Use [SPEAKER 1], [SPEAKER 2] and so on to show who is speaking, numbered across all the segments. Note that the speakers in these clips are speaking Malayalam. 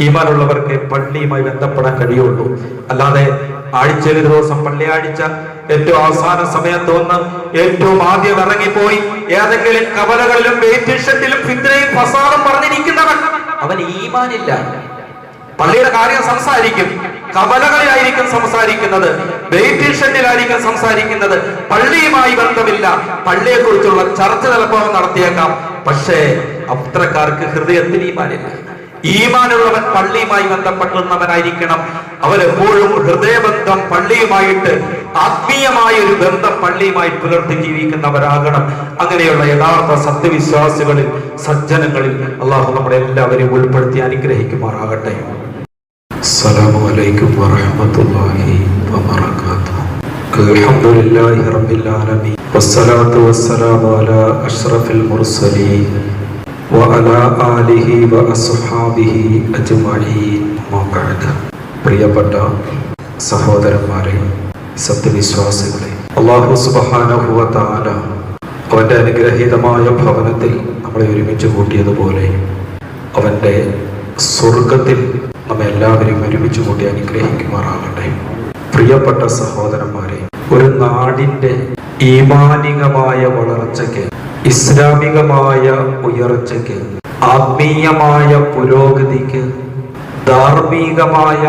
[SPEAKER 1] ഈമാനുള്ളവർക്ക് പള്ളിയുമായി ബന്ധപ്പെടാൻ കഴിയുള്ളൂ. അല്ലാതെ ആഴ്ചയിൽ ഒരു ദിവസം പള്ളിയാഴ്ച ഏറ്റവും അവസാന സമയത്ത് വന്ന് ഏറ്റവും ആദ്യം ഇറങ്ങിപ്പോയി ഏതെങ്കിലും കവലകളിലും വെയിറ്റിംഗ് ഷെഡിലും ഫിത്രയും ഫസാദും പറഞ്ഞിരിക്കുന്നവൻ. അവൻ ഈമാനില്ല. പള്ളിയുടെ കാര്യം സംസാരിക്കും. കവലകളിലായിരിക്കും സംസാരിക്കുന്നത്. വെയിറ്റേഷനിലായിരിക്കും സംസാരിക്കുന്നത്. പള്ളിയുമായി ബന്ധമില്ല. പള്ളിയെ കുറിച്ചുള്ള ചർച്ച ചിലപ്പോൾ നടത്തിയേക്കാം. പക്ഷേ അത്രക്കാർക്ക് ഹൃദയത്തിന് ഈമാനില്ല. ഈമാനുള്ളവൻ പള്ളിയുമായി ബന്ധപ്പെട്ടുന്നവനായിരിക്കണം അവൻ എപ്പോഴും ഹൃദയബന്ധം പള്ളിയുമായിട്ട് ആത്മീയമായ ഒരു ബന്ധം പള്ളിയുമായി പുലർത്തി ജീവിക്കുന്നവരാകണം അങ്ങനെയുള്ള യഥാർത്ഥ സത്യവിശ്വാസികളിൽ സജ്ജനങ്ങളിൽ അള്ളാഹു നമ്മളെ എല്ലാവരെയും ഉൾപ്പെടുത്തി അനുഗ്രഹിക്കുമാറാകട്ടെ السلام عليكم ورحمة الله وبركاته الحمد لله رب العالمين والصلاة والسلام على أشرف المرسلين وعلى آله وأصحابه أجمعين ما بعد പ്രിയപ്പെട്ട സഹോദരന്മാരെ സത്യവിശ്വാസികളെ അള്ളാഹു സുബഹാനഹുവ താല അവന്റെ അനുഗ്രഹീതമായ ഭവനത്തിൽ നമ്മളെ ഒരുമിച്ച് കൂട്ടിയതുപോലെ അവന്റെ സ്വർഗത്തിൽ നമ്മെ എല്ലാവരെയും ഒരുമിച്ച് കൂട്ടി അനുഗ്രഹിക്കുമാറാകട്ടെ പ്രിയപ്പെട്ട സഹോദരന്മാരെ ഒരു നാടിന്റെ ഈമാനികമായ വളർച്ചയ്ക്ക് ഇസ്ലാമികമായ ഉയർച്ചയ്ക്ക് ആത്മീയമായ പുരോഗതിക്ക് ധാർമ്മികമായ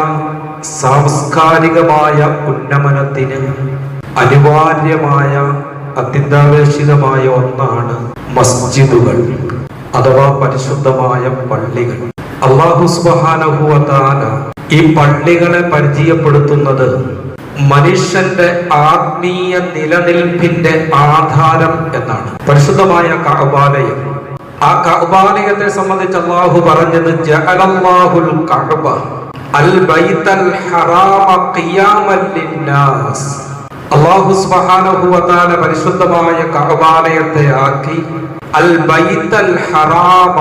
[SPEAKER 1] സാംസ്കാരികമായ ഉന്നമനത്തിന് അനിവാര്യമായ അത്യന്താപേക്ഷിതമായ ഒന്നാണ് മസ്ജിദുകൾ അഥവാ പരിശുദ്ധമായ പള്ളികൾ. അള്ളാഹു സുബാനഹുവത്താല ഈ പള്ളികളെ പരിചയപ്പെടുത്തുന്നത് മനുഷ്യന്റെ ആത്മീയ നിലനിൽപ്പിന്റെ ആധാരം എന്നാണ്. പരിശുദ്ധമായ കഅബാലയം. ആ കഅബാലയത്തെ സംബന്ധിച്ച് അള്ളാഹു പറഞ്ഞത് ജഅലല്ലാഹുൽ കഅബ അൽ ബൈത്തൽ ഹറാമ ഖിയാമൻ ലിന്നാസ്. അള്ളാഹു സുബ്ഹാനഹു വ തആല പരിശുദ്ധമായ കഅബാലയത്തെ ആക്കി അൽ ബൈത്തൽ ഹറാമ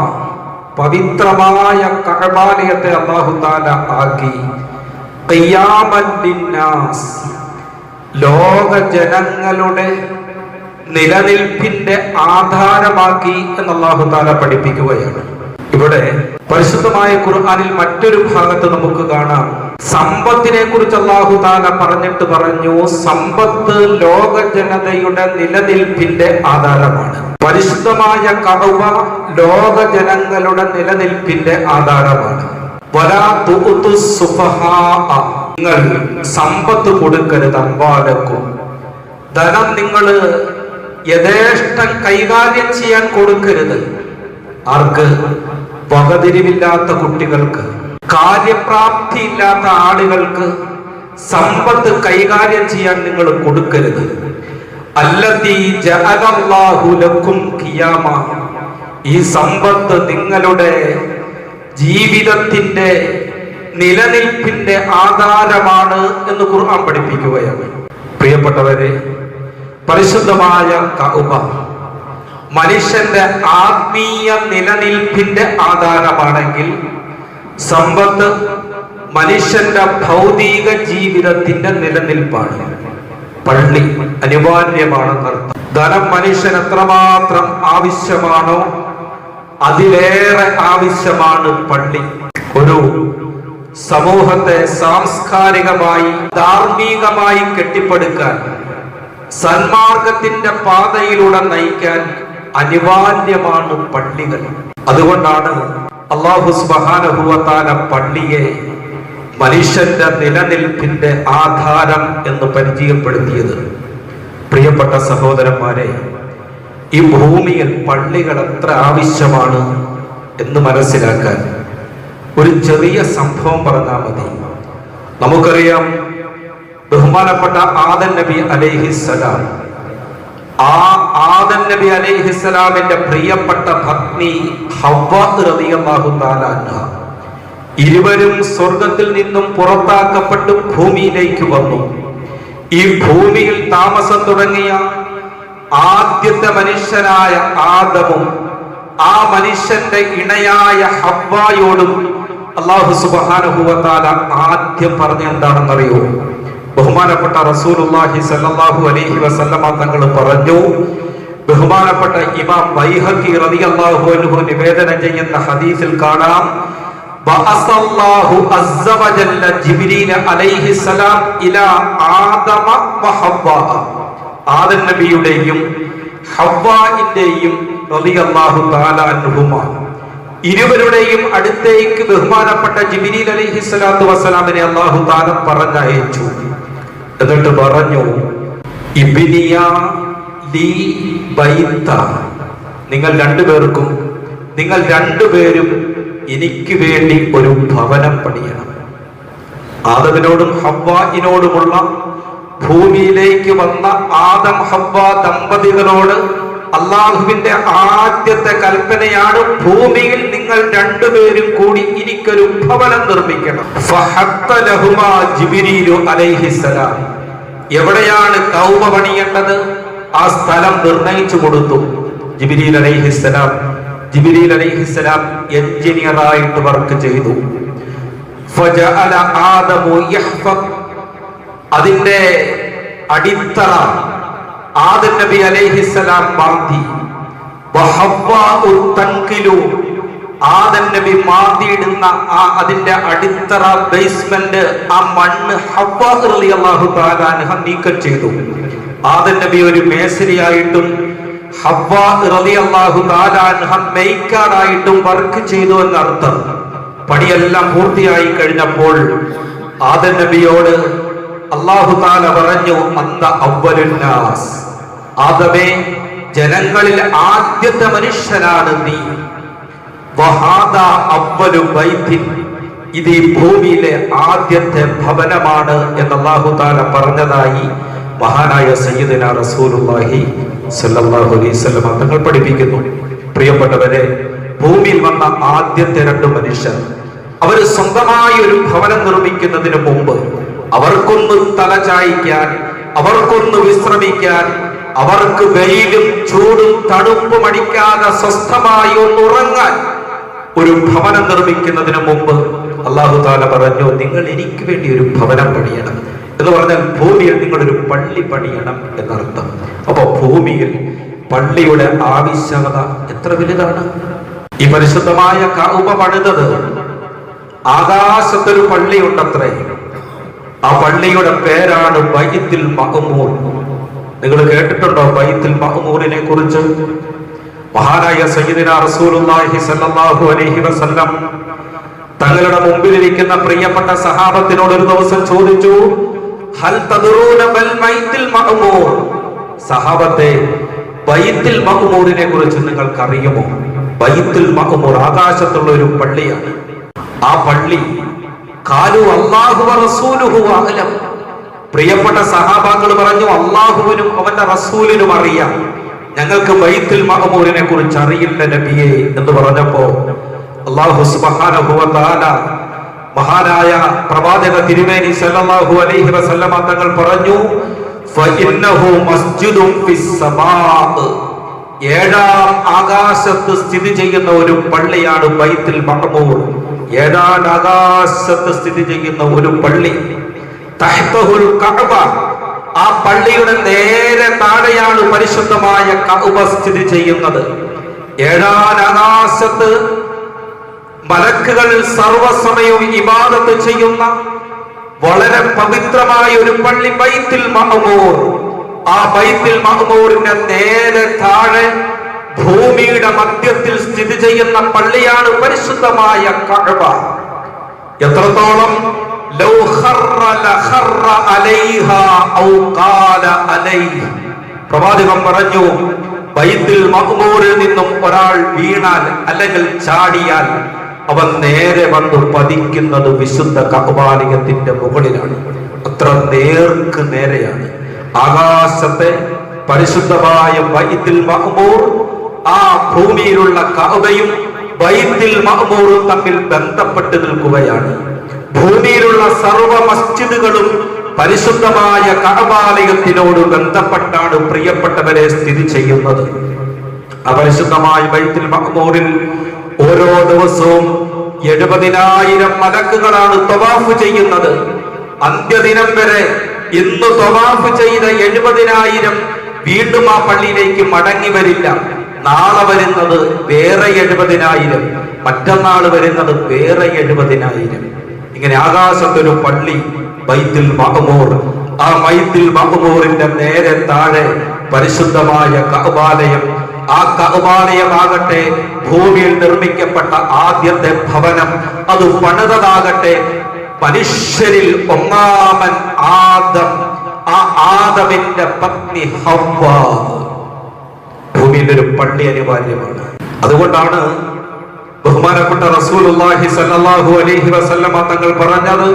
[SPEAKER 1] പവിത്രമായ കഅബാലയത്തെ അള്ളാഹു തആല ആക്കി. ലോക ജനങ്ങളുടെ നിലനിൽപ്പിന്റെ ആധാരമാക്കി എന്ന് അള്ളാഹു താല പഠിപ്പിക്കുകയാണ്. ഇവിടെ പരിശുദ്ധമായ ഖുർആനിൽ മറ്റൊരു ഭാഗത്ത് നമുക്ക് കാണാം. സമ്പത്തിനെ കുറിച്ച് അള്ളാഹു താല പറഞ്ഞിട്ട് പറഞ്ഞു സമ്പത്ത് ലോക ജനതയുടെ നിലനിൽപ്പിന്റെ ആധാരമാണ്. പരിശുദ്ധമായ കറുവ ലോക ജനങ്ങളുടെ നിലനിൽപ്പിന്റെ ആധാരമാണ്. നിങ്ങൾ സമ്പത്ത് കൊടുക്കരുത് അമ്പാലക്കും. ധനം നിങ്ങൾ യഥേഷ്ടം കൈകാര്യം ചെയ്യാൻ കൊടുക്കരുത്. ആർക്ക്? വകതിരിവില്ലാത്ത കുട്ടികൾക്ക്. കാര്യപ്രാപ്തി ഇല്ലാത്ത ആളുകൾക്ക് സമ്പത്ത് കൈകാര്യം ചെയ്യാൻ നിങ്ങൾ കൊടുക്കരുത്. അല്ലാഹുലക്കും ലക്കും ഖിയാമ. ഈ സമ്പത്ത് നിങ്ങളുടെ ജീവിതത്തിന്റെ നിലനിൽപ്പിന്റെ ആധാരമാണ് എന്ന് ഖുർആൻ പഠിപ്പിക്കുകയാണ്. പ്രിയപ്പെട്ടവരെ പരിശുദ്ധമായ കഅബ മനുഷ്യന്റെ ആത്മീയ നിലനിൽപ്പിന്റെ ആധാരമാണെങ്കിൽ സമ്പത്ത് മനുഷ്യന്റെ ഭൗതിക ജീവിതത്തിന്റെ നിലനിൽപ്പാണ്. പള്ളി അനിവാര്യമാണെന്നർത്ഥം. ധനം മനുഷ്യൻ എത്രമാത്രം ആവശ്യമാണോ അതിലേറെ ആവശ്യമാണ് പള്ളി. ഒരു സമൂഹത്തെ സാംസ്കാരികമായി ധാർമ്മികമായി കെട്ടിപ്പടുക്കാൻ സന്മാർഗത്തിന്റെ പാതയിലൂടെ നയിക്കാൻ അനിവാര്യമാണ് പള്ളികൾ. അതുകൊണ്ടാണ് അള്ളാഹു സ്മഹാനഹുവത്താന പള്ളിയെ മനുഷ്യന്റെ നിലനിൽപ്പിന്റെ ആധാരം എന്ന് പരിചയപ്പെടുത്തിയത്. പ്രിയപ്പെട്ട സഹോദരന്മാരെ ഈ ഭൂമിയിൽ പള്ളികൾ എത്ര ആവശ്യമാണ് എന്ന് മനസ്സിലാക്കാൻ ഒരു ചെറിയ സംഭവം പറഞ്ഞാൽ മതി. നമുക്കറിയാം ബഹുമാനപ്പെട്ട ആദൻ നബി അലൈഹിസ്സലാം ആ ആദൻ നബി അലൈഹിസ്സലാമിന്റെ പ്രിയപ്പെട്ട ഭഗ്നി ഇരുവരും സ്വർഗത്തിൽ നിന്നും പുറത്താക്കപ്പെട്ട് ഭൂമിയിലേക്ക് വന്നു. ഈ ഭൂമിയിൽ താമസം തുടങ്ങിയ ആദ്യത്തെ മനുഷ്യനായ ആദവും ആ മനുഷ്യന്റെ ഇണയായ ഹബ്ബായോടും അള്ളാഹു സുബാനുഭവത്താല ആദ്യം പറഞ്ഞ എന്താണെന്നറിയോ? ബഹുമാനപ്പെട്ട റസൂലുല്ലാഹി സല്ലാഹു അലഹി വസല്ലമ തങ്ങൾ പറഞ്ഞു ബഹുമാനപ്പെട്ട ഇമാം വൈഹക്കി റബി അള്ളാഹു അനുഹു നിവേദനം ചെയ്യുന്ന ഹദീസിൽ കാണാം ജിബ്രീൽ അലൈഹിസലാം ഇലാ ആദമ വഹബ്ബ ആദൻ നബിയുടെയും ഹവായിന്റെയും റളിയല്ലാഹു തആല ഇരുവരുടെയും അടുത്തേക്ക് ബഹുമാനപ്പെട്ട ജിബിരിൽ അലൈഹി സ്വലാത്തു വസ്സലാമിനെ അള്ളാഹു താലം പറഞ്ഞയച്ചു. എന്നിട്ട് പറഞ്ഞു ഇബിനിയ ലീ ബൈത്ത. നിങ്ങൾ രണ്ടുപേർക്കും നിങ്ങൾ രണ്ടുപേരും എനിക്ക് വേണ്ടി ഒരു ഭവനം പണിയണം. ആദവിനോടും ഹവായിനോടുമുള്ള ഭൂമിയിലേക്ക് വന്ന ആദം ഹവ ദമ്പതികളോട് അള്ളാഹുവിന്റെ ആദ്യത്തെ കൽപ്പനയാണ് ഭൂമിയിൽ നിങ്ങൾ രണ്ടുപേരും കൂടി ഇരിക്കലും ഭവനം നിർമ്മിക്കണം. എവിടെയാണ് കൗമ പണിയേണ്ടത്? ആ സ്ഥലം നിർണയിച്ചു കൊടുത്തു. ജിബിരിൽ അലൈഹിസ്സലാം ജിബിരിൽ അലൈഹിസ്സലാം എഞ്ചിനീയറായിട്ട് വർക്ക് ചെയ്തു. ഫജഅല ആദമു യഹ്ഫദ് അതിന്റെ അടിത്തറ ആദി നബി അലൈഹിസ്സലാം മാന്തി. വഹവ്വാഉ തൻകിലു ആദം നബി മാന്തിയിടുന്ന ആ അതിന്റെ അടിത്തറ ബേസ്മെന്റ് ആ മണ്ണ് തആല അൻഹ നീക്കം ചെയ്തു. ആദൻ നബി ഒരു മേസരിയായിട്ടും തആല അൻഹ മെയ്ക്കാറായിട്ടും വർക്ക് ചെയ്തു എന്നർത്ഥം. പണിയെല്ലാം പൂർത്തിയായി കഴിഞ്ഞപ്പോൾ ആദൻ നബിയോട് അള്ളാഹു താല പറഞ്ഞു അന്ത അവലുല്ലാസ് ആദമേ ജനങ്ങളിൽ ആദ്യത്തെ മനുഷ്യനാണ് നീ. വഹാദ അവലു ബൈത്തിൻ. ഇത് ഈ ഭൂമിയിലെ ആദ്യത്തെ ഭവനമാണ് എന്ന് അള്ളാഹു താല പറഞ്ഞതായി മഹാനായ സയ്യിദിന റസൂലുള്ളാഹി സല്ലല്ലാഹു അലൈഹി വസല്ലം തങ്ങൾ പഠിപ്പിക്കുന്നു. പ്രിയപ്പെട്ടവരെ ഭൂമിയിൽ വന്ന ആദ്യത്തെ രണ്ട് മനുഷ്യർ. അവർ സ്വന്തമായി ഒരു ഭവനം നിർമ്മിക്കുന്നതിന് മുമ്പ് അവർക്കൊന്ന് തലചായ്ക്കാൻ അവർക്കൊന്ന് വിശ്രമിക്കാൻ അവർക്ക് വെയിലും ചൂടും തണുപ്പും അടിക്കാതെ സ്വസ്ഥമായി ഒന്ന് ഉറങ്ങാൻ ഒരു ഭവനം നിർമ്മിക്കുന്നതിന് മുമ്പ് അള്ളാഹു താല പറഞ്ഞു നിങ്ങൾ എനിക്ക് വേണ്ടി ഒരു ഭവനം പണിയണം. എന്ന് പറഞ്ഞാൽ ഭൂമിയിൽ നിങ്ങളൊരു പള്ളി പണിയണം എന്നർത്ഥം. അപ്പൊ ഭൂമിയിൽ പള്ളിയുടെ ആവശ്യകത എത്ര വലുതാണ്? ഈ പരിശുദ്ധമായ കൗപ പണിതത് ആകാശത്തൊരു പള്ളി ഉണ്ടത്രേ. ആ പള്ളിയുടെ പേരാണ് ബൈത്തിൽ മഹമൂർ. നിങ്ങൾ കേട്ടിട്ടുണ്ടോ ബൈത്തിൽ മഹമൂറിനെ കുറിച്ച്? മഹാനായ സയ്യിദിന റസൂലുള്ളാഹി സല്ലല്ലാഹു അലൈഹി വസല്ലം തങ്ങളുടെ മുമ്പിലിരിക്കുന്ന പ്രിയപ്പെട്ട സഹാബത്തിനോട് ഒരു ദിവസം ചോദിച്ചു ഹൽ തദറൂന ബൽ ബൈത്തിൽ മഹമൂർ? സഹാബത്തെ ബൈത്തിൽ മഹമൂറിനെ കുറിച്ച് നിങ്ങൾക്ക് അറിയുമോ ബൈത്തിൽ മഹമൂർ ആകാശത്തുള്ള ഒരു പള്ളിയാണ്. ആ പള്ളി കാലു അള്ളാഹു റസൂലുഹു അകലം പ്രിയപ്പെട്ട സഹാബാക്കൾ പറഞ്ഞു അള്ളാഹുവിനും അവന്റെ റസൂലിനും അറിയാം. ഞങ്ങൾക്ക് ബൈത്തുൽ മഹമൂരിനെ കുറിച്ച് അറിയില്ല നബിയെ. എന്ന് പറഞ്ഞപ്പോ അള്ളാഹു തആല മഹാനായ പ്രവാചക തിരുമേനി സല്ലല്ലാഹു അലൈഹി വസല്ലമ തങ്ങൾ പറഞ്ഞു ഫഇന്നഹു മസ്ജിദും ഏഴാം ആകാശത്ത് സ്ഥിതി ചെയ്യുന്ന ഒരു പള്ളിയാണ് ബൈത്തുൽ മഹമൂർ ആകാശത്ത് സ്ഥിതി ചെയ്യുന്ന ഒരു പള്ളി. തഹ്തഹുൽ കഅബ. ആ പള്ളിയുടെ നേരെ താഴെയാണ് പരിശുദ്ധമായ കഅബ സ്ഥിതി ചെയ്യുന്നത്. ഏഴാം ആകാശത്ത് മലക്കുകൾ സർവസമയവും ഇബാദത്ത് ചെയ്യുന്ന വളരെ പവിത്രമായ ഒരു പള്ളി ബൈത്തിൽ മഹമൂർ ആ ബൈത്തിൽ മഹമൂറിന്റെ നേരെ താഴെ ഭൂമിയുടെ മധ്യത്തിൽ സ്ഥിതി ചെയ്യുന്ന പള്ളിയാണ് പരിശുദ്ധമായ കഴവ എത്രത്തോളം? പ്രവാചകം പറഞ്ഞു വൈദ്യിൽ മഹ്മൂറിൽ നിന്നും ഒരാൾ വീണാൽ അല്ലെങ്കിൽ ചാടിയാൽ അവൻ നേരെ വന്നു പതിക്കുന്നത് വിശുദ്ധ കഹബാലയത്തിന്റെ മുകളിലാണ്. അത്ര നേർക്ക് നേരെയാണ്. ആകാശത്തെ പരിശുദ്ധമായ വൈദ്യിൽ മഹ്മൂർ ആ ഭൂമിയിലുള്ള കഅബയും ബൈത്തിൽ മഹ്മൂറും തമ്മിൽ ബന്ധപ്പെട്ട് നിൽക്കുകയാണ്. ഭൂമിയിലുള്ള സർവ മസ്ജിദുകളും പരിശുദ്ധമായ കഅബാലയത്തിനോട് ബന്ധപ്പെട്ടാണ് പ്രിയപ്പെട്ടവരെ സ്ഥിതി ചെയ്യുന്നത്. അപരിശുദ്ധമായ പരിശുദ്ധമായ ബൈത്തിൽ മഹ്മൂറിൽ ഓരോ ദിവസവും എഴുപതിനായിരം മലക്കുകളാണ് തവാഫ് ചെയ്യുന്നത്. അന്ത്യദിനം വരെ ഇന്ന് തവാഫ് ചെയ്ത എഴുപതിനായിരം വീണ്ടും ആ പള്ളിയിലേക്ക് മടങ്ങി വരില്ല. നാളെ വരുന്നത് വേറെ എഴുപതിനായിരം. മറ്റന്നാൾ വരുന്നത് വേറെ എഴുപതിനായിരം. ഇങ്ങനെ ആകാശത്തൊരു പള്ളി ബൈത്തുൽ മഹമൂർ ആ ബൈത്തുൽ മഹമൂറിന്റെ നേരെ താഴെ പരിശുദ്ധമായ കഹുബാലയം ആ കഹുബാലയമാകട്ടെ ഭൂമിയിൽ നിർമ്മിക്കപ്പെട്ട ആദ്യത്തെ ഭവനം. അത് പണിതതാകട്ടെ മനുഷ്യരിൽ ഒന്നാമൻ ആദം. ആ ആദമിന്റെ പത്നി ഹവ്വ. ഭൂമിയിൽ ഒരു പള്ളി അനിവാര്യമാണ്. അതുകൊണ്ടാണ് ബഹുമാനപ്പെട്ട റസൂലുള്ളാഹി അലൈഹി വസല്ലമ തങ്ങൾ പറഞ്ഞത്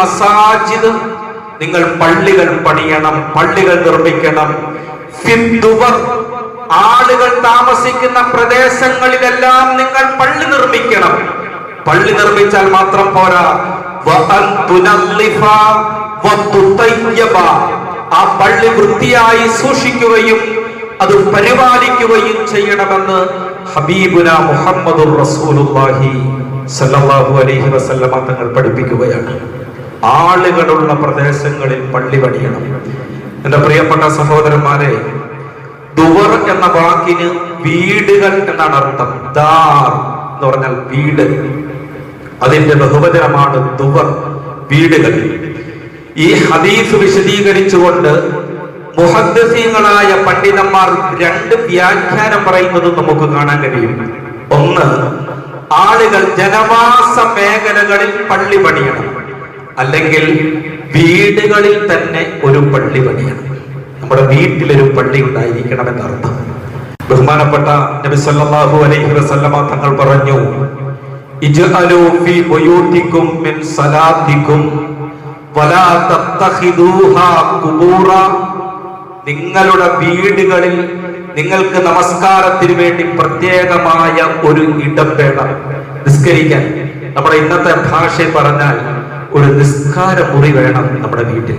[SPEAKER 1] മസാജിദ്. നിങ്ങൾ പള്ളികൾ പണിയണം പള്ളികൾ നിർമ്മിക്കണം. ആളുകൾ താമസിക്കുന്ന പ്രദേശങ്ങളിലെല്ലാം നിങ്ങൾ പള്ളി നിർമ്മിക്കണം. പള്ളി നിർമ്മിച്ചാൽ മാത്രം പോരാ. ആ പള്ളി വൃത്തിയായി സൂക്ഷിക്കുകയും അത് പരിപാലിക്കുകയും ചെയ്യണമെന്ന് ഹബീബുന മുഹമ്മദുർ റസൂലുള്ളാഹി അലൈഹി വസല്ലമ തങ്ങൾ പഠിപ്പിക്കുകയാണ്. ആളുകളുള്ള പ്രദേശങ്ങളിൽ പള്ളി പണിയണം. എന്റെ പ്രിയപ്പെട്ട സഹോദരന്മാരെ ദുവർ എന്ന വാക്കിന് വീടുകൾ എന്നാണ് അർത്ഥം. ദാർ എന്ന് പറഞ്ഞാൽ വീട്. അതിന്റെ ബഹുവചനമാണ് ദുവർ വീടുകൾ. ഈ ഹദീസ് വിശദീകരിച്ചുകൊണ്ട് മുഹദ്ദസീങ്ങളായ പണ്ഡിതന്മാർ രണ്ട് വ്യാഖ്യാനം പറയുന്നത് നമുക്ക് കാണാൻ കഴിയും. ഒന്ന് ആളുകൾ ജനവാസ മേഖലകളിൽ പള്ളി പണിയണം. അല്ലെങ്കിൽ വീടുകളിൽ തന്നെ ഒരു പള്ളി പണിയണം. നമ്മുടെ വീട്ടിലൊരു പള്ളി ഉണ്ടായിരിക്കണം എന്നർത്ഥം. ബഹുമാനപ്പെട്ട നബി സല്ലല്ലാഹു അലൈഹി വസല്ലമ തങ്ങൾ പറഞ്ഞു ഇജ്അലൂ ഫീ ബുയൂതികും മിൻ ഖുബൂറ നിങ്ങളുടെ വീടുകളിൽ നിങ്ങൾക്ക് നമസ്കാരത്തിന് വേണ്ടി പ്രത്യേകമായ ഒരു ഇടം വേണം. നിസ്കരിക്കാൻ. നമ്മുടെ ഇന്നത്തെ ഭാഷയിൽ പറഞ്ഞാൽ ഒരു നിസ്കാര മുറി വേണം നമ്മുടെ വീട്ടിൽ.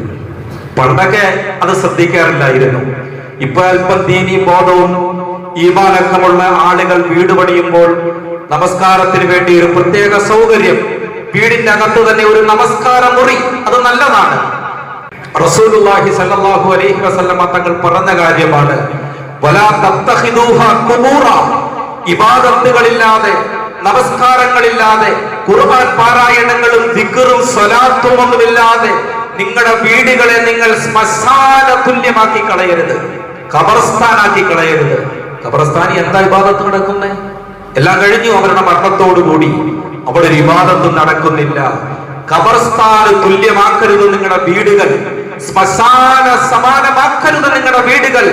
[SPEAKER 1] പണ്ടൊക്കെ അത് ശ്രദ്ധിക്കാറില്ലായിരുന്നു. ഇപ്പൊ അല്പം ദീനി ബോധവും ഈമാനക്കമുള്ള ആളുകൾ വീട് പണിയുമ്പോൾ നമസ്കാരത്തിന് വേണ്ടി ഒരു പ്രത്യേക സൗകര്യം വീടിന്റെ അകത്ത് തന്നെ ഒരു നമസ്കാരം മുറി. അത് നല്ലതാണ്. റസൂലുള്ളാഹി സല്ലല്ലാഹു അലൈഹി വസല്ലമ തങ്ങൾ പറഞ്ഞ കാര്യമാണ് വലാ തത്തഖിദൂഹ ഖുബൂറ ഇബാദത്തുകളില്ലാതെ നമസ്കാരങ്ങളില്ലാതെ ഖുർആൻ പാരായണങ്ങളും ദിക്റും സ്വലാത്തും ഒന്നുമില്ലാതെ നിങ്ങളുടെ വീടുകളെ നിങ്ങൾ ശ്മശാന തുല്യമാക്കി കളയരുത്. ഖബർസ്ഥാനാക്കി കളയരുത്. ഖബർസ്ഥാനി എന്താ ഇബാദത്ത് നടക്കുന്നത് എല്ലാം കഴിഞ്ഞു അവരുടെ മരണത്തോടുകൂടി. അവിടെ ഒരു വിവാദത്തും നടക്കുന്നില്ല. കബർസ്ഥാന് തുല്യമാക്കരുത് നിങ്ങളുടെ വീടുകൾ. ശ്മശാന സമാനമാക്കരുത് നിങ്ങളുടെ വീടുകൾ.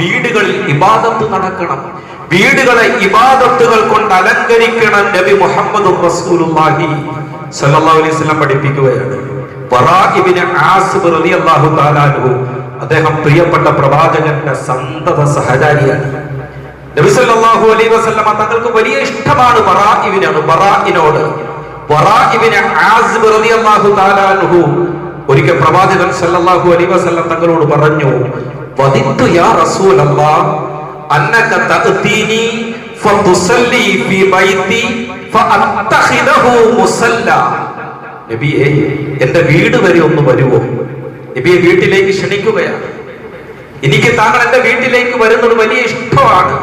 [SPEAKER 1] വീടുകളിൽ ഇബാദത്ത് നടക്കണം. വീടുകളെ ഇബാദത്തുകൾ കൊണ്ട് അലങ്കരിക്കണം നബി മുഹമ്മദ് പഠിപ്പിക്കുകയാണ്. അദ്ദേഹം പ്രിയപ്പെട്ട പ്രവാചകന്റെ സന്തത സഹചാരിയാണ്. നബി സല്ലല്ലാഹു അലൈഹി വസല്ലമ തങ്ങൾക്ക് വലിയ ഇഷ്ടമാണ് ബറാഇബിനാണ് ബറാഇനോട് ബറാഇബിന് ആസിബ് റളിയല്ലാഹു തആല അൻഹു. ഒരിക്കൽ പ്രവാചകൻ സല്ലല്ലാഹു അലൈഹി വസല്ലം തങ്ങളോട് പറഞ്ഞു വദിത്തു യാ റസൂലല്ലാഹ് അന്നക തഅതീനി ഫതുസല്ലി ഫീ ബൈതി ഫഅത്തഖിദഹു മുസല്ല. നബിയേ എന്റെ വീട് വരെ ഒന്ന് വരുമോ നബിയെ വീട്ടിലേക്ക് ക്ഷണിക്കുകയാണ്. എനിക്ക് താങ്കൾ എന്റെ വീട്ടിലേക്ക് വരുന്നത് വലിയ ഇഷ്ടമാണ്.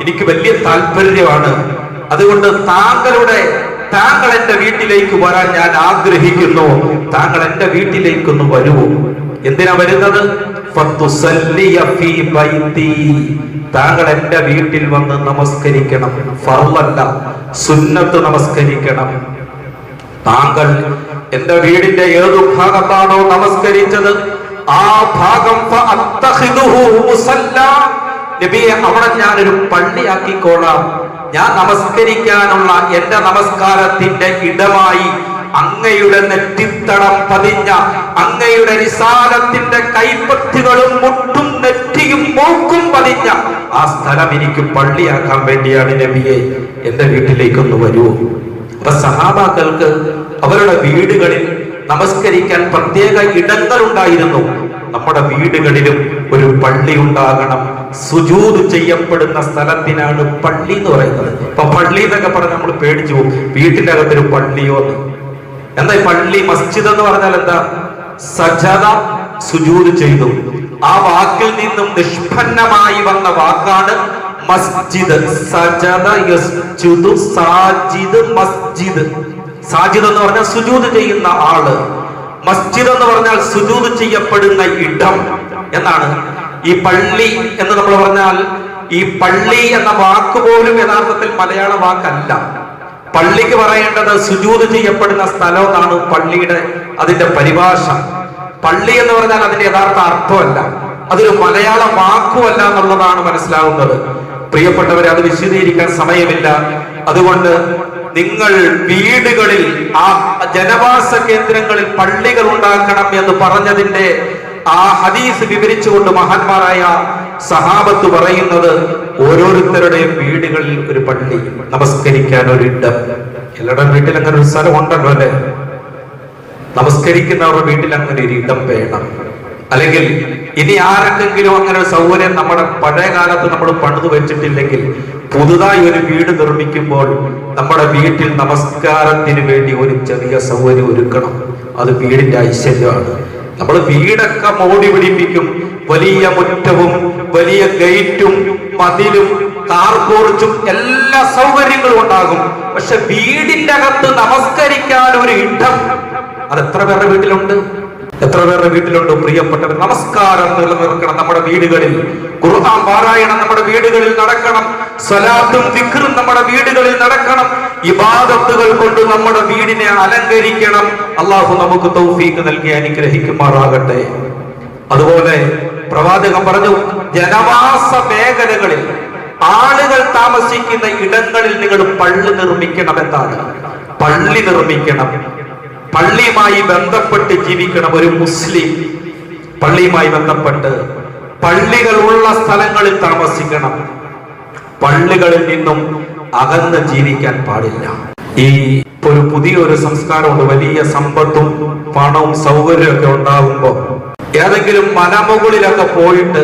[SPEAKER 1] എനിക്ക് വലിയ താല്പര്യമാണ്. അതുകൊണ്ട് താങ്കളുടെ താങ്കൾ എന്റെ വീട്ടിലേക്ക് വരാൻ ഞാൻ ആഗ്രഹിക്കുന്നു. താങ്കൾ എന്റെ വീട്ടിലേക്കൊന്ന് വരുമോ എന്തിനാ വരുന്നത്. താങ്കൾ എന്റെ വീട്ടിൽ വന്ന് നമസ്കരിക്കണം. ഫർളല്ല സുന്നത്ത് നമസ്കരിക്കണം. താങ്കൾ എന്റെ വീടിന്റെ ഏതു ഭാഗത്താണോ നമസ്കരിച്ചത്? ആ ഭാഗം. നബിയെ അവിടെ ഞാനൊരു പള്ളിയാക്കിക്കോളാം ഞാൻ നമസ്കരിക്കാനുള്ള എന്റെ നമസ്കാരത്തിന്റെ ഇടമായി അങ്ങയുടെ നെറ്റിത്തടം പതിഞ്ഞ അങ്ങയുടെ നിസാരത്തിന്റെ കൈപ്പത്തികളും മുട്ടും നെറ്റിയും മൂക്കും പതിഞ്ഞ ആ സ്ഥലം എനിക്ക് പള്ളിയാക്കാൻ വേണ്ടിയാണ് നബിയെ എന്റെ വീട്ടിലേക്കൊന്ന് വരൂ അപ്പൊ സഹാബാക്കൾക്ക് അവരുടെ വീടുകളിൽ നമസ്കരിക്കാൻ പ്രത്യേക ഇടങ്ങൾ ഉണ്ടായിരുന്നു നമ്മുടെ വീടുകളിലും ഒരു പള്ളി ഉണ്ടാകണം. സുജൂത് ചെയ്യപ്പെടുന്ന സ്ഥലത്തിനാണ് പള്ളി എന്ന് പറയുന്നത്. ഇപ്പൊ പള്ളി എന്നൊക്കെ പറഞ്ഞ് നമ്മൾ പേടിച്ചു പോകും. വീട്ടിന്റെ അകത്തൊരു പള്ളിയോ? എന്ന് എന്താ പള്ളി മസ്ജിദ് എന്ന് പറഞ്ഞാൽ എന്താ? സജത സുജൂത് ചെയ്തു. ആ വാക്കിൽ നിന്നും നിഷ്പന്നമായി വന്ന വാക്കാണ് മസ്ജിദ്. സജത സാജിദ് മസ്ജിദ്. സാജിദ് എന്ന് പറഞ്ഞാൽ സുജൂത് ചെയ്യുന്ന ആൾ. മസ്ജിദ് എന്ന് പറഞ്ഞാൽ സുജൂത് ചെയ്യപ്പെടുന്ന ഇടം എന്നാണ്. ഈ പള്ളി എന്ന് നമ്മൾ പറഞ്ഞാൽ ഈ പള്ളി എന്ന വാക്ക് പോലും യഥാർത്ഥത്തിൽ മലയാള വാക്കല്ല. പള്ളിക്ക് പറയേണ്ടത് സുജൂത് ചെയ്യപ്പെടുന്ന സ്ഥലം എന്നാണ് പള്ളിയുടെ അതിന്റെ പരിഭാഷ. പള്ളി എന്ന് പറഞ്ഞാൽ അതിന്റെ യഥാർത്ഥ അർത്ഥമല്ല. അതൊരു മലയാള വാക്കുമല്ല എന്നുള്ളതാണ് മനസ്സിലാവുന്നത്. പ്രിയപ്പെട്ടവരെ അത് വിശദീകരിക്കാൻ സമയമില്ല. അതുകൊണ്ട് നിങ്ങൾ വീടുകളിൽ ആ ജനവാസ കേന്ദ്രങ്ങളിൽ പള്ളികൾ ഉണ്ടാക്കണം എന്ന് പറഞ്ഞതിന്റെ ആ ഹദീസ് വിവരിച്ചുകൊണ്ട് മഹാന്മാരായ സഹാബത്ത് പറയുന്നത് ഓരോരുത്തരുടെയും വീടുകളിൽ ഒരു പള്ളി നമസ്കരിക്കാൻ ഒരു ഇടം എല്ലാവരുടെ വീട്ടിൽ അങ്ങനെ ഒരു സ്ഥലം ഉണ്ടല്ലോ അല്ലെ? നമസ്കരിക്കുന്നവരുടെ വീട്ടിൽ അങ്ങനെ ഒരു ഇടം വേണം. അല്ലെങ്കിൽ ഇനി ആർക്കെങ്കിലും അങ്ങനെ ഒരു സൗകര്യം നമ്മുടെ പഴയ കാലത്ത് നമ്മൾ പണിത് വെച്ചിട്ടില്ലെങ്കിൽ പുതുതായി ഒരു വീട് നിർമ്മിക്കുമ്പോൾ നമ്മുടെ വീട്ടിൽ നമസ്കാരത്തിന് വേണ്ടി ഒരു ചെറിയ സൗകര്യം ഒരുക്കണം. അത് വീടിന്റെ ഐശ്വര്യമാണ്. നമ്മൾ വീടൊക്കെ മോടി പിടിപ്പിക്കും. വലിയ മുറ്റവും വലിയ ഗേറ്റും മതിലും കാർപോർച്ചും എല്ലാ സൗകര്യങ്ങളും ഉണ്ടാകും. പക്ഷെ വീടിന്റെ അകത്ത് നമസ്കരിക്കാൻ ഒരു ഇടം അത് എത്ര പേരുടെ വീട്ടിലുണ്ട്? എത്ര പേരുടെ വീട്ടിലുണ്ട്? പ്രിയപ്പെട്ടവർ നമസ്കാരം നിലനിർത്തണം നമ്മുടെ വീടുകളിൽ. ഖുർആൻ പാരായണം നമ്മുടെ വീടുകളിൽ നടക്കണം. സ്വലാത്തും ദിക്റും നമ്മുടെ വീടുകളിൽ നടക്കണം. ഇബാദത്തുകൾ കൊണ്ട് നമ്മുടെ വീടിനെ അലങ്കരിക്കണം. അള്ളാഹു നമുക്ക് തൗഫീക്ക് നൽകി അനുഗ്രഹിക്കുമാറാകട്ടെ. അതുപോലെ പ്രവാചകൻ പറഞ്ഞു ജനവാസ മേഖലകളിൽ ആളുകൾ താമസിക്കുന്ന ഇടങ്ങളിൽ നിങ്ങൾ പള്ളി നിർമ്മിക്കണമെന്നാണ്. പള്ളി നിർമ്മിക്കണം. പള്ളിയുമായി ബന്ധപ്പെട്ട് ജീവിക്കണം ഒരു മുസ്ലിം പള്ളിയുമായി ബന്ധപ്പെട്ട് പള്ളികളുള്ള സ്ഥലങ്ങളിൽ താമസിക്കണം. പള്ളികളിൽ നിന്നും അകന്ന് ജീവിക്കാൻ പാടില്ല. ഈ ഒരു പുതിയൊരു സംസ്കാരമുണ്ട് വലിയ സമ്പത്തും പണവും സൗകര്യമൊക്കെ ഉണ്ടാകുമ്പോൾ ഉണ്ടാകുമ്പോ ഏതെങ്കിലും മലമുകളിലൊക്കെ പോയിട്ട്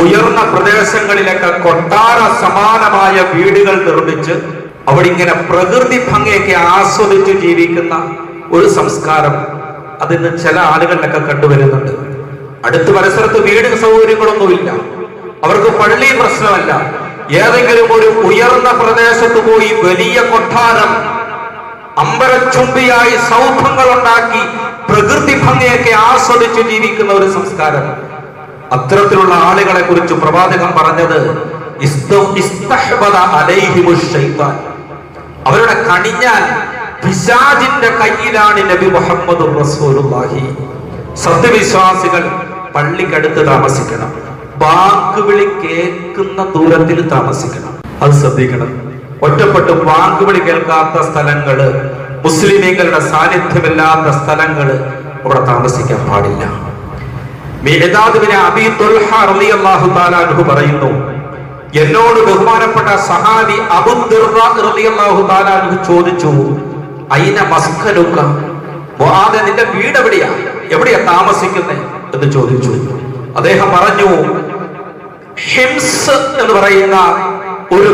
[SPEAKER 1] ഉയർന്ന പ്രദേശങ്ങളിലൊക്കെ കൊട്ടാര സമാനമായ വീടുകൾ നിർമ്മിച്ച് അവിടെ ഇങ്ങനെ പ്രകൃതി ഭംഗിയൊക്കെ ആസ്വദിച്ച് ജീവിക്കുന്ന ഒരു സംസ്കാരം അതിന് ചില ആളുകളിലൊക്കെ കണ്ടുവരുന്നുണ്ട്. അടുത്ത പരിസരത്ത് വീട് സൗകര്യങ്ങളൊന്നുമില്ല. അവർക്ക് പള്ളി പ്രശ്നമല്ല. ഏതെങ്കിലും ഒരു ഉയർന്ന പ്രദേശത്ത് പോയി വലിയ കൊട്ടാരം അമ്പരച്ചുംബിയായി സൗധങ്ങൾ ഉണ്ടാക്കി പ്രകൃതി ഭംഗിയൊക്കെ ആസ്വദിച്ച് ജീവിക്കുന്ന ഒരു സംസ്കാരം. അത്തരത്തിലുള്ള ആളുകളെ കുറിച്ച് പ്രവാചകൻ പറഞ്ഞത്. അവരുടെ കണിഞ്ഞാൽ പിശാജിന്റെ കയ്യിലാണ് നബി മുഹമ്മദ് റസൂലുള്ളാഹി. സത്യവിശ്വാസികൾ പള്ളിക്കടുത്ത് താമസിക്കണം. ബാങ്ക് വിളി കേൾക്കുന്ന ദൂരത്തിൽ താമസിക്കണം. അത് ശ്രദ്ധിക്കണം. ഒറ്റപ്പെട്ട് ബാങ്ക് വിളി കേൾക്കാത്ത സ്ഥലങ്ങൾ മുസ്ലിമീങ്ങളുടെ സാന്നിധ്യമില്ലാത്ത സ്ഥലങ്ങൾ അവിടെ താമസിക്കാൻ പാടില്ല. പറയുന്നു എന്നോട് ബഹുമാനപ്പെട്ട സഹാബി അബൂ ദിർറ റളിയല്ലാഹു തആല ചോദിച്ചു അയിന മസ്ഖലുക്ക? മുഹാദെ നിന്റെ വീട് എവിടെയാ? എവിടെയാ താമസിക്കുന്നേ? എന്ന് ചോദിച്ചു. അദ്ദേഹം പറഞ്ഞു ഹിംസ് എന്ന് പറയുന്ന ഒരു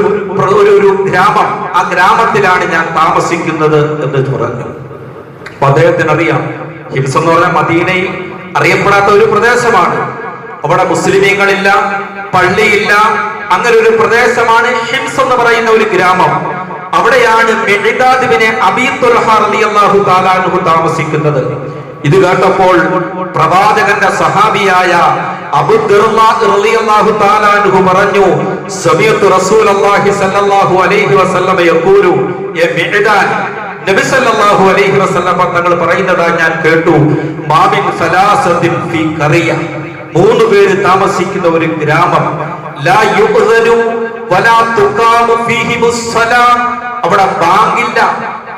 [SPEAKER 1] ഒരു ഗ്രാമം. ആ ഗ്രാമത്തിലാണ് ഞാൻ താമസിക്കുന്നത് എന്ന് പറഞ്ഞു. അപ്പൊ അദ്ദേഹത്തിന് അറിയാം ഹിംസ് എന്ന് പറഞ്ഞാൽ മദീനയിൽ അറിയപ്പെടാത്ത ഒരു പ്രദേശമാണ്. അവിടെ മുസ്ലിമീങ്ങളില്ല പള്ളിയില്ല അങ്ങനെ ഒരു പ്രദേശമാണ് ഹിംസ് എന്ന് പറയുന്ന ഒരു ഗ്രാമം. അവിടെയാണ് താമസിക്കുന്നത്. ഇത് കേട്ടപ്പോൾ പ്രവാചകന്റെ സഹാബിയായ അബുദ്ഹു പറഞ്ഞു അലൈഹി യഖൂലു നബി അലൈഹി തങ്ങൾ പറയുന്നതാ ഞാൻ കേട്ടു സലാസത്തിൻ ഫി ഖറിയ മൂന്ന് പേര് താമസിക്കുന്ന ഒരു ഗ്രാമം. ലാ യുഖ്ദനു വലാ തുഖാമു ഫീഹി അവിടെ ബാങ്കില്ല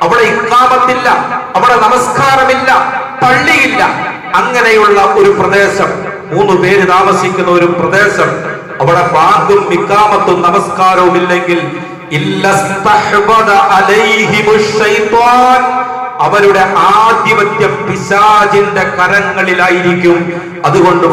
[SPEAKER 1] അവിടെ ഇക്കാമത്തില്ല അവിടെ നമസ്കാരമില്ല പള്ളിയില്ല. അങ്ങനെയുള്ള ഒരു പ്രദേശം മൂന്ന് പേര് താമസിക്കുന്ന ഒരു പ്രദേശം അവിടെ ബാങ്കും ഇക്കാമത്തും നമസ്കാരവും ഇല്ലെങ്കിൽ അവരുടെ ആധിപത്യം പിശാചിന്റെ കരങ്ങളിലായിരിക്കും. അതുകൊണ്ട്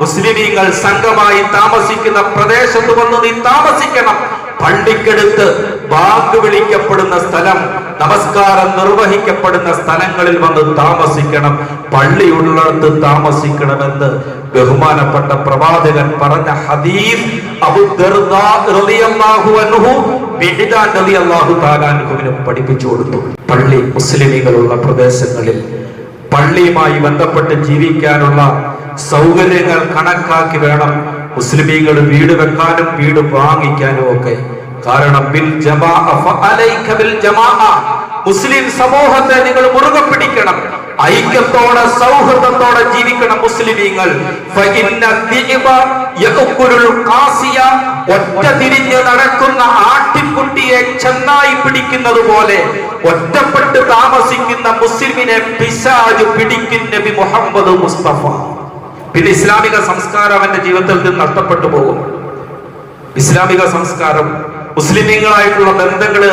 [SPEAKER 1] മുസ്ലിമീങ്ങൾ സംഘമായി താമസിക്കുന്ന പ്രദേശത്ത് വന്ന് നീ താമസിക്കണം. പള്ളിക്കടുത്ത് ബാങ്ക് വിളിക്കപ്പെടുന്ന സ്ഥലം നമസ്കാരം നിർവഹിക്കപ്പെടുന്ന സ്ഥലങ്ങളിൽ വന്ന് താമസിക്കണം. പള്ളിയുള്ളിടത്ത് താമസിക്കണമെന്ന് ബഹുമാനപ്പെട്ട പ്രവാചകൻ പറഞ്ഞ ഹദീസ് പഠിപ്പിച്ചു കൊടുത്തു. പള്ളി മുസ്ലിമികളുള്ള പ്രദേശങ്ങളിൽ പള്ളിയുമായി ബന്ധപ്പെട്ട് ജീവിക്കാനുള്ള സൗകര്യങ്ങൾ കണക്കാക്കി വേണം. മുസ്ലിമീങ്ങൾ വീട് വെക്കാനും വീട് വാങ്ങിക്കാനും ഒക്കെ. കാരണം മുസ്ലിം സമൂഹത്തെ നിങ്ങൾ മുറുകെ പിടിക്കണം. ഐക്യത്തോടെ സൗഹൃദത്തോടെ ജീവിക്കണം മുസ്ലിമീങ്ങൾ. ഒറ്റ തിരിഞ്ഞ് നടക്കുന്ന ആട്ടിൻകുട്ടിയെ ചെന്നായി പിടിക്കുന്നത് പോലെ ഒറ്റപ്പെട്ട് താമസിക്കുന്ന മുസ്ലിമിനെ പിശാജ് പിടിക്കുന്ന മുഹമ്മദ് മുസ്തഫ. പിന്നെ ഇസ്ലാമിക സംസ്കാരം അവന്റെ ജീവിതത്തിൽ നിന്ന് നഷ്ടപ്പെട്ടു പോകും. ഇസ്ലാമിക സംസ്കാരം മുസ്ലിമീങ്ങളായിട്ടുള്ള ബന്ധങ്ങൾ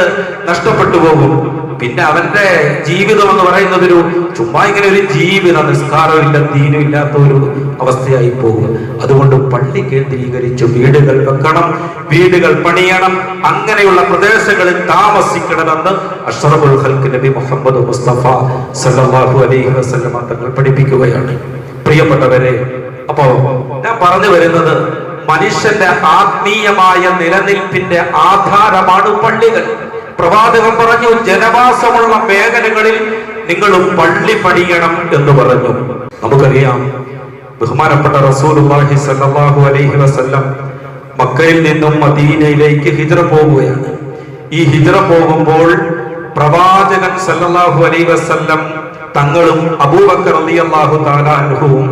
[SPEAKER 1] നഷ്ടപ്പെട്ടു പോകും. പിന്നെ അവന്റെ ജീവിതം എന്ന് പറയുന്നത് ഒരു ചുമ്മാ ഇങ്ങനെ ഒരു ജീവിത നിസ്കാരമില്ല തീനും ഇല്ലാത്ത ഒരു അവസ്ഥയായി പോകും. അതുകൊണ്ട് പള്ളി കേന്ദ്രീകരിച്ച് വീടുകൾ വെക്കണം വീടുകൾ പണിയണം അങ്ങനെയുള്ള പ്രദേശങ്ങളിൽ താമസിക്കണമെന്ന് അഷറബുൽ ഹൽക്ക് നബി മുഹമ്മദ് മുസ്തഫ സല്ലല്ലാഹു അലൈഹി വസല്ലമ തങ്ങൾ പഠിപ്പിക്കുകയാണ്. പ്രിയപ്പെട്ടവരെ അപ്പോ ഞാൻ പറഞ്ഞു വരുന്നത് മനുഷ്യന്റെ ആത്മീയമായ നിലനിൽപ്പിന്റെ ആധാരമാണ് പള്ളികൾ. പ്രവാചകൻ പറഞ്ഞു ജനവാസമുള്ള മേഖലകളിൽ നിങ്ങൾ പള്ളി പണിയണം എന്ന് പറഞ്ഞു. നമുക്കറിയാം ബഹുമാനപ്പെട്ട റസൂലുള്ളാഹി സ്വല്ലല്ലാഹു അലൈഹി വസല്ലം മക്കയിൽ നിന്നും മദീനയിലേക്ക് ഹിജ്റ പോവുകയാണ്. ഈ ഹിജ്റ പോകുമ്പോൾ പ്രവാചകൻ സല്ലല്ലാഹു അലൈഹി വസല്ലം തങ്ങളും അബൂബക്കർ റളിയല്ലാഹു തആല അൻഹുവും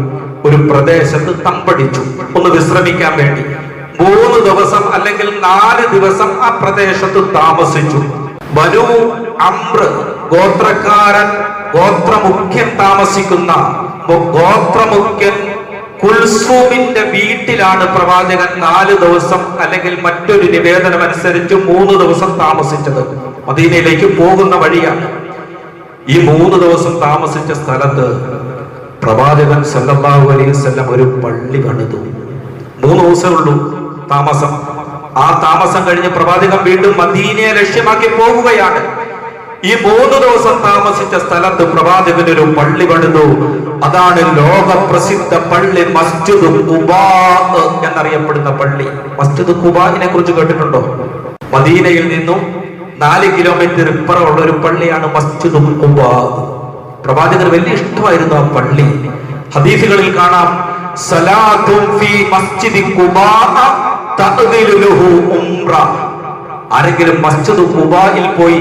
[SPEAKER 1] ഒരു പ്രദേശത്ത് തമ്പടിച്ചു. ഒന്ന് വിശ്രമിക്കാൻ വേണ്ടി. മൂന്ന് ദിവസം അല്ലെങ്കിൽ നാല് ദിവസം ആ പ്രദേശത്ത് താമസിച്ചു. ബനു അമ്ര ഗോത്രക്കാരൻ ഗോത്രമുഖ്യൻ താമസിക്കുന്ന ഗോത്രമുഖ്യൻ കുൽസൂമിന്റെ വീട്ടിലാണ് പ്രവാചകൻ നാല് ദിവസം അല്ലെങ്കിൽ മറ്റൊരു നിവേദനം അനുസരിച്ച് മൂന്ന് ദിവസം താമസിച്ചത്. മദീനയിലേക്ക് പോകുന്ന വഴിയാണ്. ഈ മൂന്ന് ദിവസം താമസിച്ച സ്ഥലത്ത് പ്രവാചകൻ സല്ലാഹു അലൈഹി വസല്ലം ഒരു പള്ളി പണിതു. മൂന്ന് ദിവസമേ ഉള്ളൂ താമസം. ആ താമസം കഴിഞ്ഞ് പ്രവാചകൻ വീണ്ടും മദീനയെ ലക്ഷ്യമാക്കി പോകുകയാണ് ഈ മൂന്ന് ദിവസം താമസിച്ച സ്ഥലത്ത് പ്രവാചകൻ ഒരു പള്ളി പണിതു. അതാണ് ലോക പ്രസിദ്ധ പള്ളി മസ്ജിദ് എന്നറിയപ്പെടുന്ന പള്ളി. മസ്ജിദ് കുബാഹിനെ കുറിച്ച് കേട്ടിട്ടുണ്ടോ? മദീനയിൽ നിന്നും നാല് കിലോമീറ്റർ ഇപ്പുറമുള്ള ഒരു പള്ളിയാണ് മസ്ജിദ് പ്രവാചകർ വലിയ ഇഷ്ടമായിരുന്നു ആ പള്ളി. ഹദീസുകളിൽ കാണാം സലാത്തും ആരെങ്കിലും മസ്ജിദ് കുബായിൽ പോയി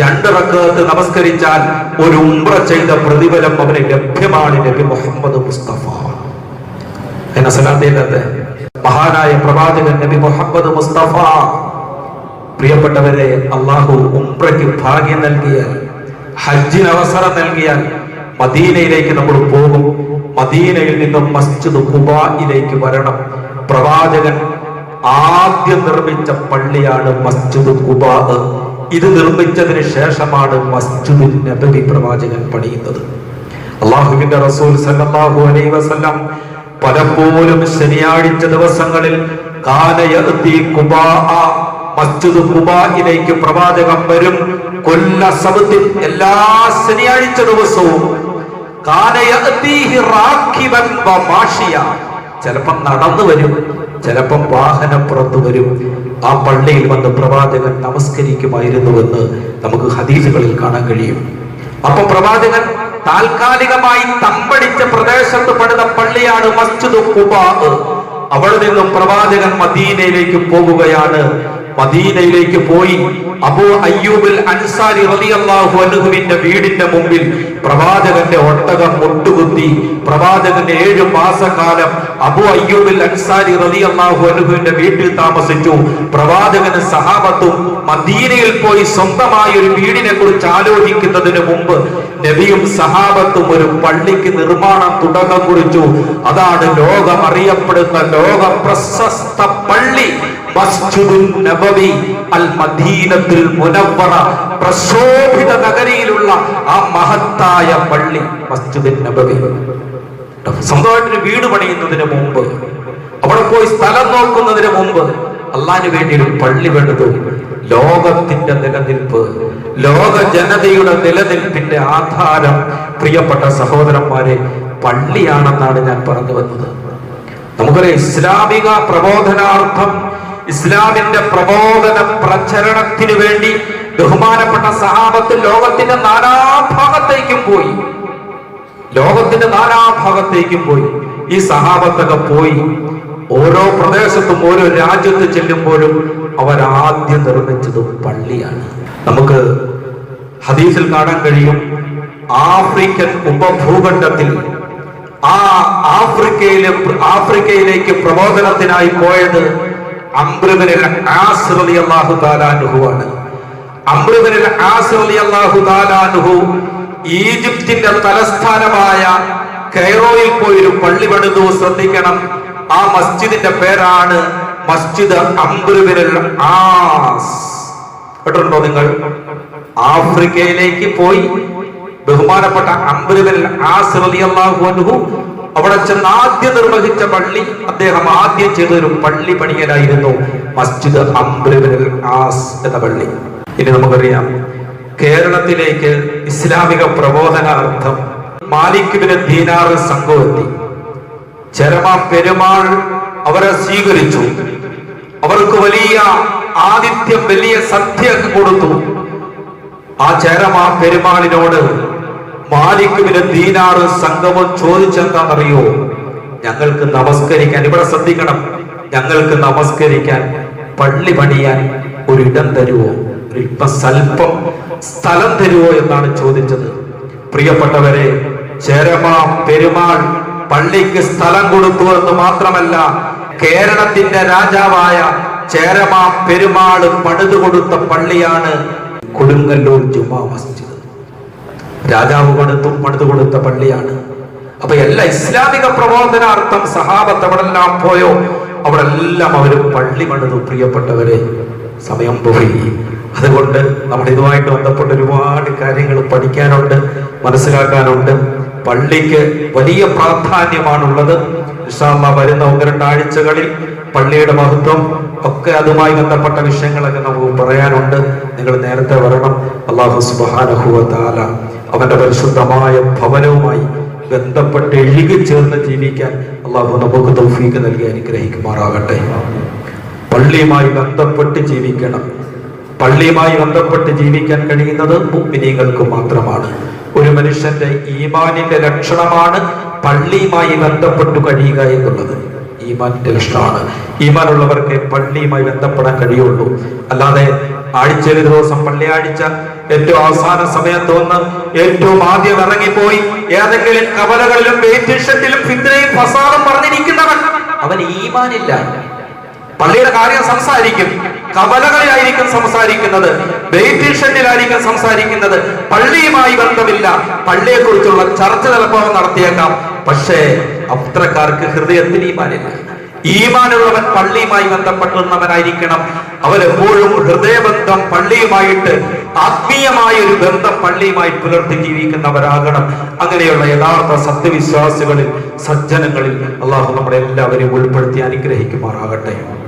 [SPEAKER 1] രണ്ട് റക്കഅത്ത് നമസ്കരിച്ചാൽ ഒരു ഉംറ ചെയ്ത പ്രതിഫലം അവന് ലഭ്യമാണ് നബി മുഹമ്മദ് മുസ്തഫ. എന്ന സലാത്തിയല്ലാതെ മഹാനായ പ്രവാചകൻ നബി മുഹമ്മദ് മുസ്തഫ. പ്രിയപ്പെട്ടവരെ അള്ളാഹു ഉംറയ്ക്ക് ഭാഗ്യം നൽകിയാൽ ഹജ്ജിന് അവസരം നൽകിയാൽ മദീനയിലേക്ക് നമ്മൾ പോകും. മദീനയിൽ നിന്നും മസ്ജിദ് കുബായിലേക്ക് വരണം. പ്രവാചകൻ ആദ്യം നിർമ്മിച്ച പള്ളിയാണ് മസ്ജിദ് കുബാ ഇത് നിർമ്മിച്ചതിന് ശേഷമാണ് മസ്ജിദ് നബി പ്രവാചകൻ പണിയുന്നത്. അള്ളാഹുവിന്റെ റസൂൽ സല്ലല്ലാഹു അലൈഹി വസല്ലം പലപ്പോഴും ശനിയാഴ്ച ദിവസങ്ങളിൽ കാന യഅതി ഖുബാ മസ്ജിദ് ഖുബായിലേക്ക് പ്രവാചകം വരും. കൊല്ല സബത്തിൽ എല്ലാ ശനിയാഴ്ച ദിവസവും. ചിലപ്പം നടന്നു വരും ചിലപ്പം വാഹനം പുറത്തു വരും. ആ പള്ളിയിൽ വന്ന് പ്രവാചകൻ നമസ്കരിക്കുമായിരുന്നുവെന്ന് നമുക്ക് ഹദീസുകളിൽ കാണാൻ കഴിയും. അപ്പൊ പ്രവാചകൻ താൽക്കാലികമായി തമ്പടിച്ച പ്രദേശത്ത് പണിത പള്ളിയാണ് മസ്ജിദ് ഖുബാ അവിടെ നിന്നും പ്രവാചകൻ മദീനയിലേക്ക് പോകുകയാണ്. മദീനയിലേക്ക് പോയി അബൂ അയ്യൂബിൽ അൻസാരി റളിയല്ലാഹു അൻഹുവിന്റെ വീടിന്റെ മുമ്പിൽ പ്രവാചകന്റെ ഒട്ടകം മുട്ടുകുത്തി പ്രവാചകന്റെ ഏഴു മാസക്കാലം അബൂ അയ്യൂബിൽ അൻസാരി റളിയല്ലാഹു അൻഹുവിന്റെ വീട്ടിൽ താമസിച്ചു. പ്രവാചകന് സഹാബത്തും മദീനയിൽ പോയി സ്വന്തമായ ഒരു വീടിനെ കുറിച്ച് ആലോചിക്കുന്നതിന് മുമ്പ് നബിയും സഹാബത്തും ഒരു പള്ളിക്ക് നിർമ്മാണം തുടക്കം കുറിച്ചു. അതാണ് ലോകം അറിയപ്പെടുന്ന ലോക പ്രശസ്ത പള്ളി. നബവി അൽ മുനവ്വറ പ്രശോഭിത നഗരിയിലുള്ള ആ മഹത്തായ പള്ളി മസ്ജിദുൻ നബവി. സ്വന്തമായിട്ടൊരു വീട് പണിയുന്നതിന് മുമ്പ് അവിടെ പോയി സ്ഥലം നോക്കുന്നതിന് മുമ്പ് അള്ളാഹിന് വേണ്ടി ഒരു പള്ളി വേണ്ടത് ലോകത്തിന്റെ നിലനിൽപ്പ് ലോക ജനതയുടെ നിലനിൽപ്പിന്റെ ആധാരം പ്രിയപ്പെട്ട സഹോദരന്മാരെ പള്ളിയാണെന്നാണ് ഞാൻ പറഞ്ഞു വന്നത്. നമുക്കൊരു ഇസ്ലാമിക പ്രബോധനാർത്ഥം ഇസ്ലാമിന്റെ പ്രബോധന പ്രചരണത്തിന് വേണ്ടി ബഹുമാനപ്പെട്ട സഹാബത്ത് ലോകത്തിന്റെ നാനാഭാഗത്തേക്കും പോയി. ലോകത്തിന്റെ നാനാഭാഗത്തേക്കും പോയി. ഈ സഹാബത്തൊക്കെ പോയി. ഓരോ പ്രദേശത്തും ഓരോ രാജ്യത്ത് ചെല്ലുമ്പോഴും അവരാദ്യം നിർമ്മിച്ചത് പള്ളിയാണ്. നമുക്ക് ഹദീസിൽ കാണാൻ കഴിയും ആഫ്രിക്കൻ ഉപഭൂഖണ്ഡത്തിൽ ആ ആഫ്രിക്കയിലെ ആഫ്രിക്കയിലേക്ക് പ്രബോധനത്തിനായി പോയത് ആസ് അള്ളാഹു താലാനുഹു ഈജിപ്തിന്റെ തലസ്ഥാനമായ കൈറോയിൽ പോയി ഒരു പള്ളി പണിതു ശ്രദ്ധിക്കണം. ആ മസ്ജിദിന്റെ പേരാണ് മസ്ജിദ് അംബ്രബിനിൽ ആസ്. കേട്ടിട്ടുണ്ടോ നിങ്ങൾ? ആഫ്രിക്കയിലേക്ക് പോയി. ബഹുമാനപ്പെട്ട അംബുലിബിൻ അൻഹു അവിടെ ചെന്ന് ആദ്യം നിർവഹിച്ച പള്ളി അദ്ദേഹം ആദ്യം ചെയ്തൊരു പള്ളി പണിയനായിരുന്നു മസ്ജിദ് ആസ് എന്ന പള്ളി. ഇനി നമുക്കറിയാം കേരളത്തിലേക്ക് ഇസ്ലാമിക പ്രബോധനാർത്ഥം മാലിക്കുബിന് ദീനാർ സംഘം എത്തി. ചരമ പെരുമാൾ അവരെ സ്വീകരിച്ചു. അവർക്ക് വലിയ ആദിത്യം വലിയ സദ്യ കൊടുത്തു. ആ ചേരമ പെരുമാളിനോട് മാലിക്കുവിന് ദീനാറ് സംഗമം ചോദിച്ചെന്താണെന്നറിയോ ഞങ്ങൾക്ക് നമസ്കരിക്കാൻ ഇവിടെ ശ്രദ്ധിക്കണം. ഞങ്ങൾക്ക് നമസ്കരിക്കാൻ പള്ളി പണിയാൻ ഒരിടം തരുവോ? ഇപ്പൊ സ്വല്പം സ്ഥലം തരുവോ എന്നാണ് ചോദിച്ചത്. പ്രിയപ്പെട്ടവരെ ചേരമ പെരുമാൾ പള്ളിക്ക് സ്ഥലം കൊടുത്തു എന്ന് മാത്രമല്ല കേരളത്തിന്റെ രാജാവായ ചേരമ പെരുമാൾ പണിതു കൊടുത്ത പള്ളിയാണ് കൊടുങ്ങല്ലൂർ ജുമാ മസ്ജിദ്. രാജാവ് പണിതു പണിതു കൊടുത്ത പള്ളിയാണ്. അപ്പൊ എല്ലാ ഇസ്ലാമിക പ്രബോധനാർത്ഥം സഹാബത്ത് അവിടെല്ലാം പോയോ അവിടെ എല്ലാം അവർ പള്ളി പണിതു. പ്രിയപ്പെട്ടവരെ സമയം പോയി. അതുകൊണ്ട് നമ്മൾ ഇതുമായിട്ട് ബന്ധപ്പെട്ട് ഒരുപാട് കാര്യങ്ങൾ പഠിക്കാനുണ്ട് മനസ്സിലാക്കാനുണ്ട്. പള്ളിക്ക് വലിയ പ്രാധാന്യമാണുള്ളത്. ഇഷാമ വരുന്ന ഒന്ന് രണ്ടാഴ്ചകളിൽ പള്ളിയുടെ മഹത്വം ഒക്കെ അതുമായി ബന്ധപ്പെട്ട വിഷയങ്ങളൊക്കെ നമുക്ക് പറയാനുണ്ട്. നിങ്ങൾ നേരത്തെ വരണം. അള്ളാഹു സുബാനഹുവ താല അവന്റെ പരിശുദ്ധമായ ഭവനവുമായി ബന്ധപ്പെട്ട് എഴുകി ചേർന്ന് ജീവിക്കാൻ അള്ളാഹു നമുക്ക് തൗഫീക്ക് നൽകി അനുഗ്രഹിക്കുമാറാകട്ടെ. പള്ളിയുമായി ബന്ധപ്പെട്ട് ജീവിക്കണം. പള്ളിയുമായി ബന്ധപ്പെട്ട് ജീവിക്കാൻ കഴിയുന്നത് മുഗ്മിനീകൾക്ക് മാത്രമാണ്. ഒരു മനുഷ്യന്റെ ഈമാനിന്റെ ലക്ഷണമാണ് പള്ളിയുമായി ബന്ധപ്പെട്ടു കഴിയുക എന്നുള്ളത്. ഈമാനിന്റെ ലക്ഷണമാണ്. ഈമാനുള്ളവർക്ക് പള്ളിയുമായി ബന്ധപ്പെടാൻ കഴിയുള്ളൂ. അല്ലാതെ ആഴ്ചയിൽ ഒരു ദിവസം പള്ളിയാഴ്ച ഏറ്റവും അവസാന സമയത്ത് വന്ന് ഏറ്റവും ആദ്യം ഇറങ്ങിപ്പോയി. ഏതെങ്കിലും കവലകളിലും പ്രസാദം ഫിദ്രയും ഫസാദും പറഞ്ഞിരിക്കുന്നവൻ അവൻ ഈമാനില്ല. പള്ളിയുടെ കാര്യം സംസാരിക്കും. കവലകളിലായിരിക്കും സംസാരിക്കുന്നത്. വെയിറ്റിഷത്തിലായിരിക്കും സംസാരിക്കുന്നത്. പള്ളിയുമായി ബന്ധമില്ല. പള്ളിയെ കുറിച്ചുള്ള ചർച്ച ചിലപ്പോൾ നടത്തിയേക്കാം. പക്ഷേ അത്രക്കാർക്ക് ഹൃദയത്തിന് ഈമാനില്ല. ഈമാനുള്ളവൻ പള്ളിയുമായി ബന്ധപ്പെട്ടുന്നവനായിരിക്കണം അവരെപ്പോഴും ഹൃദയബന്ധം പള്ളിയുമായിട്ട് ആത്മീയമായ ഒരു ബന്ധം പള്ളിയുമായി പുലർത്തി ജീവിക്കുന്നവരാകണം. അങ്ങനെയുള്ള യഥാർത്ഥ സത്യവിശ്വാസികളിൽ സജ്ജനങ്ങളിൽ അള്ളാഹു നമ്മളെ എല്ലാവരെയും ഉൾപ്പെടുത്തി അനുഗ്രഹിക്കുമാറാകട്ടെ.